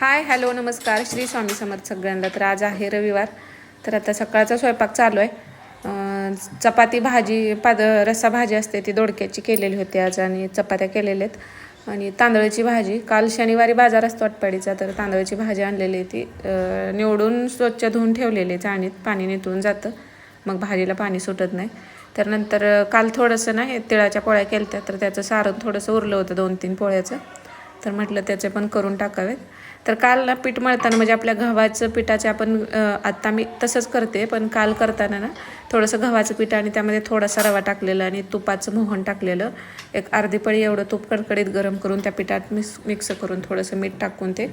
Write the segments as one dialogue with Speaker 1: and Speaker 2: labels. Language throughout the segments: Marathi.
Speaker 1: हाय हॅलो नमस्कार. श्री स्वामी समर्थ सगळ्यांना तर आज आहे रविवार. तर आता सकाळचा स्वयंपाक चालू आहे. चपाती भाजी पाद रस्सा भाजी असते ती दोडक्याची केलेली होती आज आणि चपात्या केलेल्या आहेत. आणि तांदळाची भाजी. काल शनिवारी बाजार असतो अटपाडीचा तर तांदळाची भाजी आणलेली आहे ती. निवडून स्वच्छ धुवून ठेवलेली आहे चाळणीत पाणी निथळून जातं. मग भाजीला पाणी सुटत नाही. तर नंतर काल थोडंसं ना हे तिळाच्या पोळ्या केल्या तर त्याचं सारण थोडंसं उरलं होतं दोन तीन पोळ्याचं. तर म्हटलं त्याचे पण करून टाकावेत. तर काल ना पीठ मळताना म्हणजे आपल्या गव्हाचं पिठाचे आपण आत्ता मी तसंच करते पण काल करताना ना थोडंसं गव्हाचं पीठ आणि त्यामध्ये थोडासा रवा टाकलेला आणि तुपाचं मोहन टाकलेलं. एक अर्धी पळी एवढं तूप कडकडीत गरम करून त्या पिठात मिक्स मिक्स करून थोडंसं मीठ टाकून ते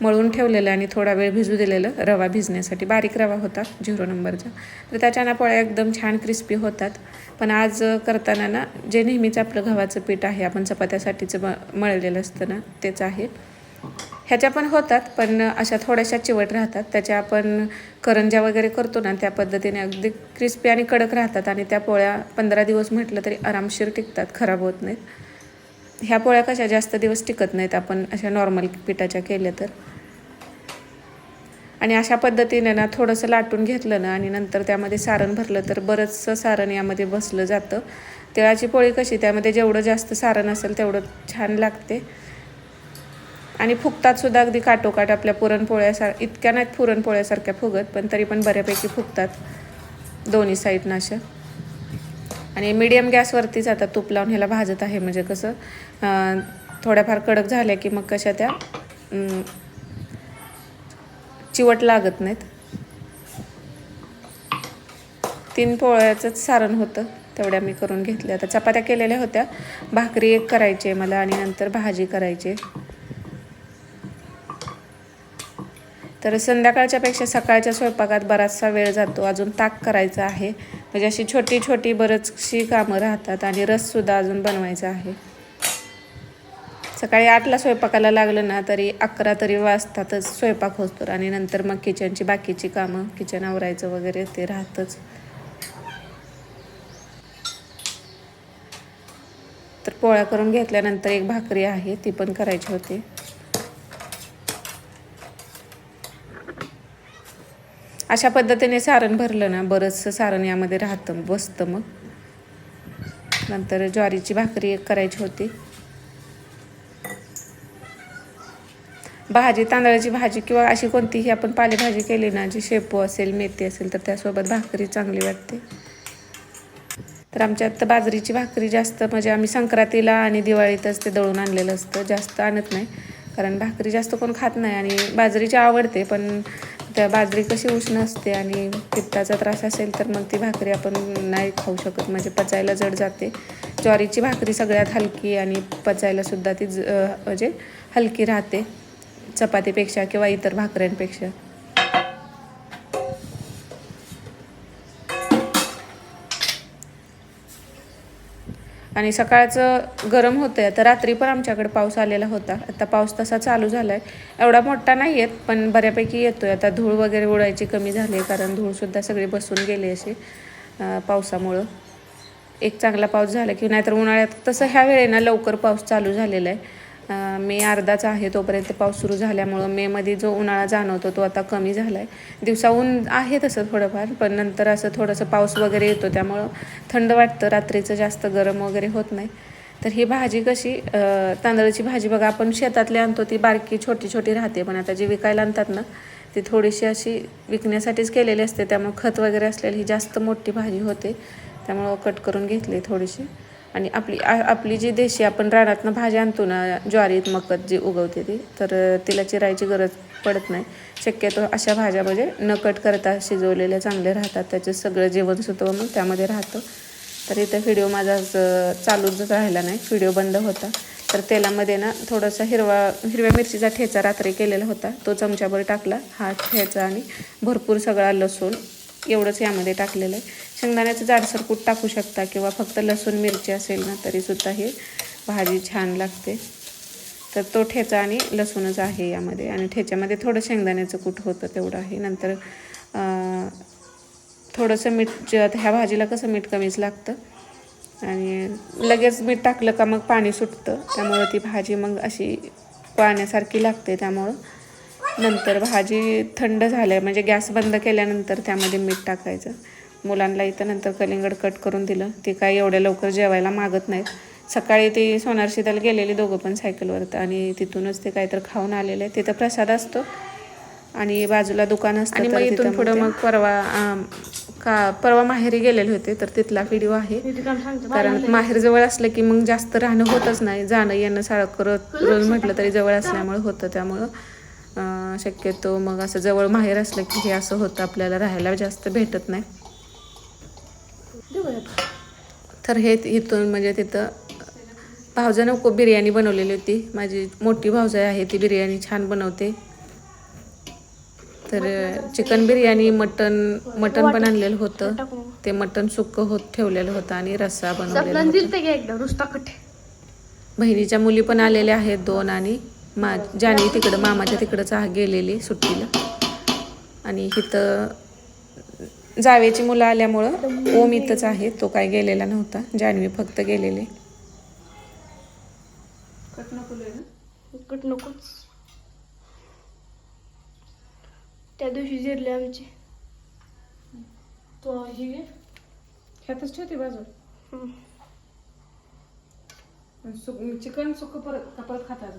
Speaker 1: मळून ठेवलेलं आणि थोडा वेळ भिजू दिलेलं रवा भिजण्यासाठी. बारीक रवा होता झिरो नंबरचा. तर त्याच्यानं पोळ्या एकदम छान क्रिस्पी होतात. पण आज करताना ना जे नेहमीच आपलं गव्हाचं पीठ आहे आपण चपात्यासाठीचं म मळलेलं असतं ना तेच आहे. ह्याच्या पण होतात पण अशा थोड्याशा चिवट राहतात. त्याच्या आपण करंज्या वगैरे करतो ना त्या पद्धतीने अगदी क्रिस्पी आणि कडक राहतात आणि त्या पोळ्या पंधरा दिवस म्हटलं तरी आरामशीर टिकतात खराब होत नाहीत. ह्या पोळ्या कशा जास्त दिवस टिकत नाहीत आपण अशा नॉर्मल पिठाच्या केल्या तर. आणि अशा पद्धतीने ना थोडंसं लाटून घेतलं ना आणि नंतर त्यामध्ये सारण भरलं तर बरंचसं सारण यामध्ये बसलं जातं. तिळाची पोळी कशी त्यामध्ये जेवढं जास्त सारण असेल तेवढं छान लागते. आणि फुगतात सुद्धा अगदी काटोकाट आपल्या पुरणपोळ्यासार इतक्या नाहीत पुरणपोळ्यासारख्या फुगत पण तरी पण बऱ्यापैकी फुगतात दोन्ही साईडनं अशा. आणि मीडियम गॅसवरतीच आता तूप लावून ह्याला भाजत आहे म्हणजे कसं थोड्याफार कडक झाल्या की मग कशा त्या चिवट लागत नाहीत. तीन पोळ्याचंच सारण होतं तेवढ्या मी करून घेतल्या. आता चपात्या केलेल्या होत्या. भाकरी एक करायची आहे मला आणि नंतर भाजी करायची आहे. तर संध्याकाळच्यापेक्षा सकाळच्या स्वयंपाकात बराचसा वेळ जातो. अजून ताक करायचा आहे. म्हणजे अशी छोटी छोटी बरचशी कामं राहतात आणि रससुद्धा अजून बनवायचा आहे. सकाळी आठला स्वयंपाकाला लागलं ना तरी अकरा तरी वाजतातच स्वयंपाक होतो आणि नंतर मग किचनची बाकीची कामं किचन आवरायचं वगैरे ते राहतंच. तर पोळ्या करून घेतल्यानंतर एक भाकरी आहे ती पण करायची होती. अशा पद्धतीने सारण भरलं ना बरंचसं सारण यामध्ये राहतं बसतं मग. नंतर ज्वारीची भाकरी एक करायची होती. भाजी तांदळाची भाजी किंवा अशी कोणतीही आपण पालेभाजी केली ना जी शेपू असेल मेथी असेल तर त्यासोबत भाकरी चांगली वाटते. तर आमच्यात बाजरीची भाकरी जास्त म्हणजे आम्ही संक्रांतीला आणि दिवाळीतच ते दळून आणलेलं असतं जास्त आणत नाही. कारण भाकरी जास्त कोण खात नाही आणि बाजरीची आवडते पण त्या बाजरी कशी उष्ण असते आणि पित्ताचा त्रास असेल तर मग ती भाकरी आपण नाही खाऊ शकत. म्हणजे पचायला जड जाते. ज्वारीची भाकरी सगळ्यात हलकी आणि पचायलासुद्धा ती ज- म्हणजे हलकी राहते. चपातीपेक्षा किंवा इतर भाकऱ्यांपेक्षा. आणि सकाळचं गरम होतं आहे तर रात्री पण आमच्याकडे पाऊस आलेला होता. आता पाऊस तसा चालू झाला आहे एवढा मोठा नाही येत पण बऱ्यापैकी येतो आहे आता धूळ वगैरे उडायची कमी झाली आहे कारण धूळसुद्धा सगळी बसून गेली अशी पावसामुळं. एक चांगला पाऊस झाला की नाहीतर उन्हाळ्यात तसं ह्या वेळेनं लवकर पाऊस चालू झालेला आहे मे अर्धाच आहे तोपर्यंत पाऊस सुरू झाल्यामुळं मेमध्ये जो उन्हाळा जाणवतो तो आता कमी झाला आहे दिवसा ऊन आहे तसं थोडंफार पण नंतर असं थोडंसं पाऊस वगैरे येतो त्यामुळं थंड वाटतं रात्रीचं जास्त गरम वगैरे होत नाही. तर ही भाजी कशी तांदळाची भाजी बघा आपण शेतातली आणतो ती बारकी छोटी छोटी राहते पण आता जी विकायला आणतात ना ती थोडीशी अशी विकण्यासाठीच केलेली असते त्यामुळे खत वगैरे असलेली ही जास्त मोठी भाजी होते त्यामुळं कट करून घेतली थोडीशी. आणि आपली आपली जी देशी आपण रानातनं भाज्या आणतो ना ज्वारीत मकत जी उगवते ती तर तिला चिरायची गरज पडत नाही. शक्यतो अशा भाज्या म्हणजे न कट करता शिजवलेल्या चांगल्या राहतात. त्याचं सगळं जीवनसत्व मग त्यामध्ये राहतं. तर इथं व्हिडिओ माझा चालूच राहिला नाही. व्हिडिओ बंद होता. तर तेलामध्ये ना थोडासा हिरवा हिरव्या मिरचीचा ठेचा रात्री केलेला होता. तो चमच्याभर टाकला. हा ठेचा आणि भरपूर सगळा लसूण एवढंच यामध्ये टाकलेलं आहे. शेंगदाण्याचं जाडसर कूट टाकू शकता किंवा फक्त लसूण मिरची असेल ना तरीसुद्धा हे भाजी छान लागते. तर तो ठेचा आणि लसूणच आहे यामध्ये. आणि ठेच्यामध्ये थोडं शेंगदाण्याचं कूट होतं तेवढं आहे. नंतर थोडंसं मीठ ज- ह्या भाजीला कसं मीठ कमीच लागतं. आणि लगेच मीठ टाकलं का मग पाणी सुटतं. त्यामुळं ती भाजी मग अशी पाण्यासारखी लागते त्यामुळं. नंतर भाजी थंड झाल्या म्हणजे गॅस बंद केल्यानंतर त्यामध्ये मीठ टाकायचं. मुलांना इथं नंतर कलिंगड कट करून दिलं. ते काय एवढ्या लवकर जेवायला मागत नाहीत. सकाळी ती सोनार शीतल गेलेली दोघं पण सायकलवर आणि तिथूनच ते काहीतरी खाऊन आलेले तिथं प्रसाद असतो आणि बाजूला दुकान असतं आणि मग इथून पुढं मग परवा का परवा माहेरी गेलेले होते तर तिथला व्हिडिओ आहे. कारण माहेर जवळ असलं की मग जास्त राहणं होतच नाही. जाणं येणं सारखं रोज रोज म्हटलं तरी जवळ असल्यामुळे होतं त्यामुळं. शक्यतो मग असं जवळ माहेर असलं की हे असं होतं आपल्याला राहायला जास्त भेटत नाही. तर हे इथून म्हणजे तिथं भावजानं खूप बिर्याणी बनवलेली होती. माझी मोठी भावजाई आहे ती बिर्याणी छान बनवते. तर चिकन बिर्याणी मटन मटन पण आणलेलं होतं. ते मटन सुक्क होत ठेवलेलं होतं आणि रस्सा बनवलेला बहिणीच्या मुली पण आलेल्या आहेत दोन आणि मा जानी तिकडं मामाच्या तिकडंच आ- गेलेली सुट्टीला. आणि इथं जावेची मुलं आल्यामुळं ओम इथंच आहे तो काय गेलेला नव्हता जान्हवी फक्त गेलेले.
Speaker 2: कट नकोच. त्या दिवशी जिरले आमचे.
Speaker 1: तो ही ह्यातच ठेवते बाजू चिकन सुक्क परत परत खातात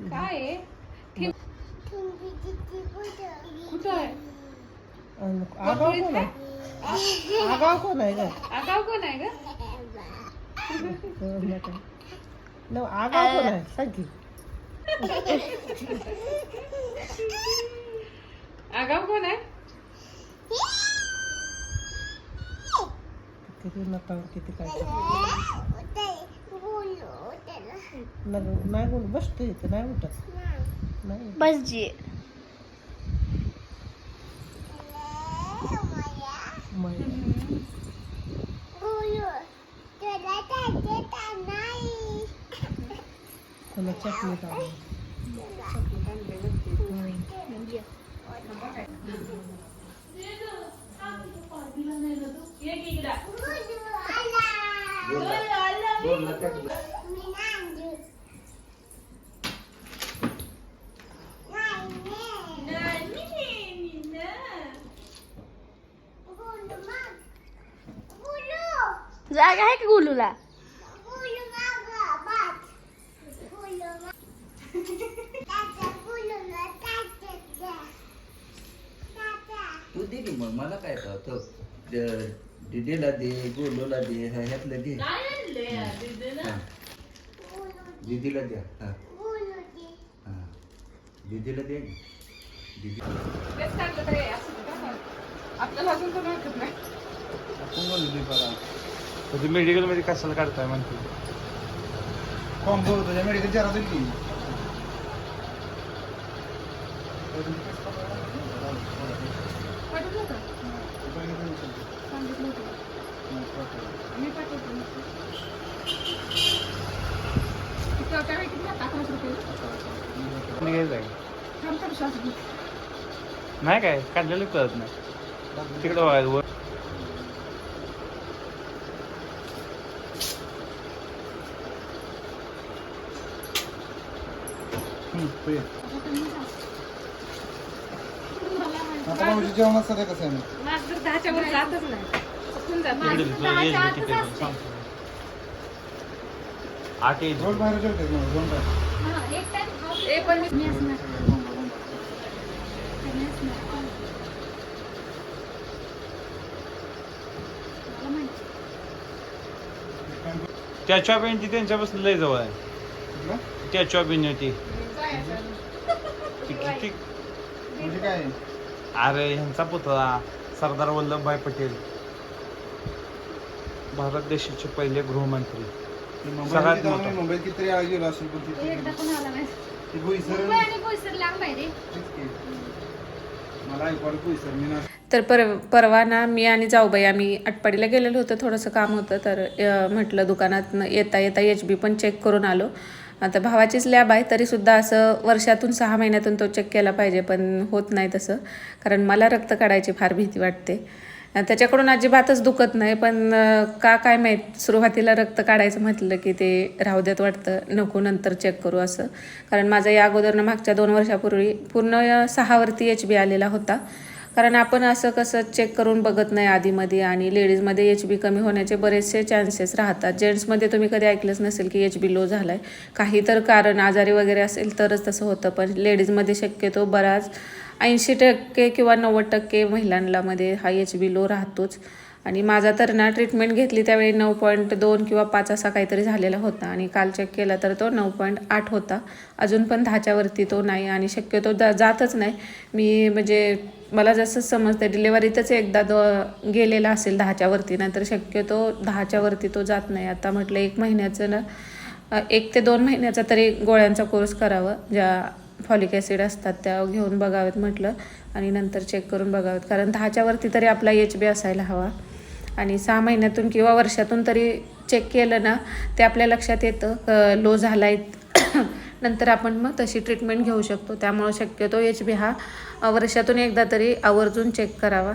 Speaker 1: काय आहे? कुठं आहे?
Speaker 3: आगाव कोण आहे? आगाव कोण आहे ग?
Speaker 1: आगाव कोण आहे ग?
Speaker 3: कळलं काय? न, आगाव कोण आहे? सांग की.
Speaker 1: आगाव कोण आहे?
Speaker 3: किती नका किती काय? नाही बोल बसतो इथं नाही उठत. नाही
Speaker 2: बस जी.
Speaker 3: त्याला चटणी
Speaker 2: जागा आहे का गुलूला?
Speaker 4: तू दे की मग मला काय कळतं द- दिदीला दे गोलूला दे ह्या- ह्यातलं दे हा. दिदीला द्या हा. हा. दिदीला दे. ना. दिदी
Speaker 1: आपल्याला अजून पण वाटत नाही.
Speaker 5: तुम्ही मेडिकलमध्ये कशाला काढताय म्हणते?
Speaker 6: कॉम्बो तुझ्या मेडिकल होतील की?
Speaker 5: नाही काय काढलेलं कळत नाही. तिकडं बघायचं वर
Speaker 6: हम्म, तू ये. आता भाऊजी जेवणात सध्या कसं आहे मग?
Speaker 1: माझं तर दहाच्या वर जातच नाही. चुकून जात.
Speaker 5: तिकडे तुला एज बी किती आहे सांगतो. आठ एज
Speaker 6: रोज बाहेर जेवतेस मग दोन टाइम
Speaker 1: ए पण मी
Speaker 5: त्या चॉबीनची त्यांच्यापासून लय जवळ आहे? त्या चॉबीन होती ती किती
Speaker 6: म्हणजे काय?
Speaker 5: अरे ह्यांचा पुतळा सरदार वल्लभभाई पटेल. भारत देशाचे पहिले गृहमंत्री. सगळ्यात मोठा.
Speaker 6: मुंबईत कितीतरी गेलो असेल पण तिथे
Speaker 2: एकदा पण आला नाही.
Speaker 6: ते बोईसर
Speaker 2: मुंबई आणि बोईसर लांब आहे रे.
Speaker 6: तेच की. मला ऐकवायला बोईसर मी ना
Speaker 1: तर पर परवा ना मी आणि जाऊबाई आम्ही आटपाडीला गेलेलो होतो थोडंसं काम होतं तर अ, म्हटलं दुकानात येता येता एच बी पण चेक करून आलो. आता भावाचीच लॅब आहे तरीसुद्धा असं वर्षातून सहा महिन्यातून तो चेक केला पाहिजे पण होत नाही तसं. कारण मला रक्त काढायची फार भीती वाटते. त्याच्याकडून अजिबातच दुखत नाही पण का काय माहीत सुरुवातीला रक्त काढायचं म्हटलं की ते राहू देत वाटतं नको नंतर चेक करू असं. कारण माझं या अगोदरनं मागच्या दोन वर्षापूर्वी पूर्ण सहावरती एच बी आलेला होता. कारण आपण असं कसं चेक करून बघत नाही आधीमध्ये आणि लेडीजमध्ये एच बी कमी होण्याचे बरेचसे चान्सेस राहतात. जेंट्समध्ये तुम्ही कधी ऐकलंच नसेल की एच बी लो झाला आहे काही तर कारण आजारी वगैरे असेल तरच तसं होतं पण लेडीजमध्ये शक्यतो बराच ऐंशी टक्के किंवा नव्वद टक्के महिलांमध्ये हा एच बी लो राहतोच. आणि माझा तर ना ट्रीटमेंट घेतली त्यावेळी नऊ पॉईंट दोन किंवा पाच असा काहीतरी झालेला होता. आणि काल चेक केला तर तो नऊ पॉईंट आठ होता. अजून पण दहाच्यावरती तो नाही आणि शक्यतो जा जातच नाही. मी म्हणजे मला जसं समजतं डिलेवरीतच एकदा दो गेलेला असेल दहाच्यावरती नाहीतर नंतर शक्यतो दहाच्यावरती तो जात नाही. आता म्हटलं एक महिन्याचं ना एक ते दोन महिन्याचा तरी गोळ्यांचा कोर्स करावा. ज्या फॉलिक ॲसिड असतात त्या घेऊन बघावेत म्हटलं. आणि नंतर चेक करून बघावेत. कारण दहाच्यावरती तरी आपला एच बी असायला हवा. आणि सहा महिन्यातून किंवा वर्षातून तरी चेक केलं ना ते आपल्या लक्षात येतं लो झाला आहे नंतर आपण मग तशी ट्रीटमेंट घेऊ शकतो. त्यामुळं शक्यतो एच बी हा वर्षातून एकदा तरी आवर्जून चेक करावा.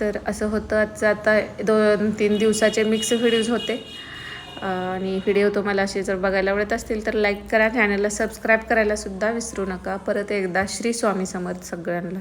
Speaker 1: तर असं होतं. आजचं आता दोन तीन दिवसाचे मिक्स व्हिडिओज होते. आणि व्हिडिओ तुम्हाला असे जर बघायला आवडत असतील तर लाईक करा. चॅनलला सबस्क्राईब करायला सुद्धा विसरू नका. परत एकदा श्री स्वामी समर्थ सगळ्यांना.